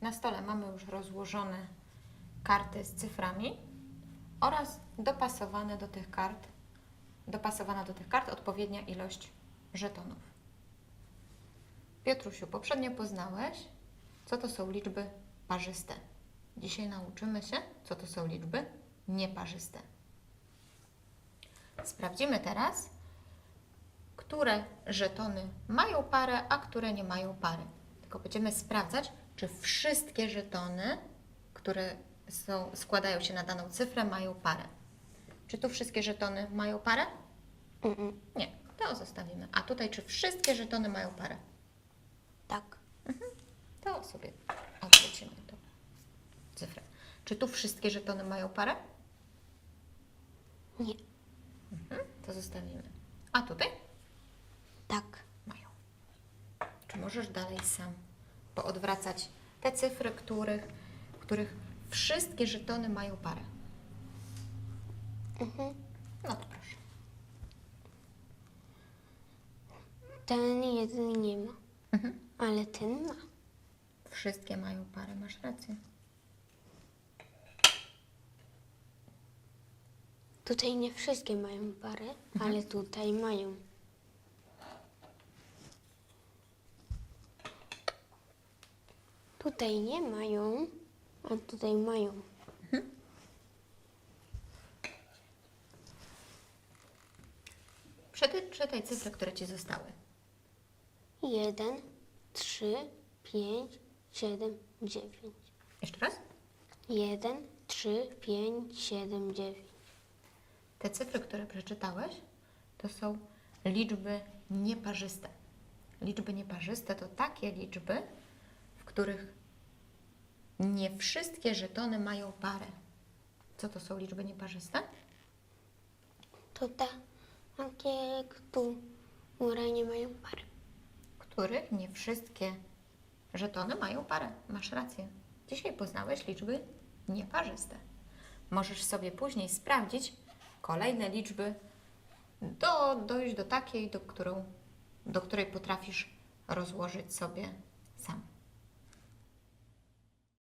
Na stole mamy już rozłożone karty z cyframi oraz dopasowane do tych kart, dopasowana do tych kart odpowiednia ilość żetonów. Piotrusiu, poprzednio poznałeś, co to są liczby parzyste. Dzisiaj nauczymy się, co to są liczby nieparzyste. Sprawdzimy teraz, które żetony mają parę, a które nie mają pary. Tylko będziemy sprawdzać, czy wszystkie żetony, które są, składają się na daną cyfrę, mają parę. Czy tu wszystkie żetony mają parę? Mm-mm. Nie, to zostawimy. A tutaj, czy wszystkie żetony mają parę? Tak. To sobie odwrócimy tą cyfrę. Czy tu wszystkie żetony mają parę? Nie. Mhm, to zostawimy. A tutaj? Tak. Mają. Czy możesz dalej sam poodwracać te cyfry, których, których wszystkie żetony mają parę? Mhm. No to proszę. Ten jeden nie ma, Mhm. ale ten ma. Wszystkie mają parę, masz rację. Tutaj nie wszystkie mają parę, ale tutaj mają. Tutaj nie mają, a tutaj mają. Przeczytaj czytaj cyfry, które Ci zostały. Jeden, trzy, pięć, siedem, dziewięć. Jeszcze raz. Jeden, trzy, pięć, siedem, dziewięć. Te cyfry, które przeczytałeś, to są liczby nieparzyste. Liczby nieparzyste to takie liczby, których nie wszystkie żetony mają parę. Co to są liczby nieparzyste? To ta, takie, które nie mają pary. Których nie wszystkie żetony mają parę. Masz rację. Dzisiaj poznałeś liczby nieparzyste. Możesz sobie później sprawdzić kolejne liczby, do, dojść do takiej, do, którą, do której potrafisz rozłożyć sobie sam.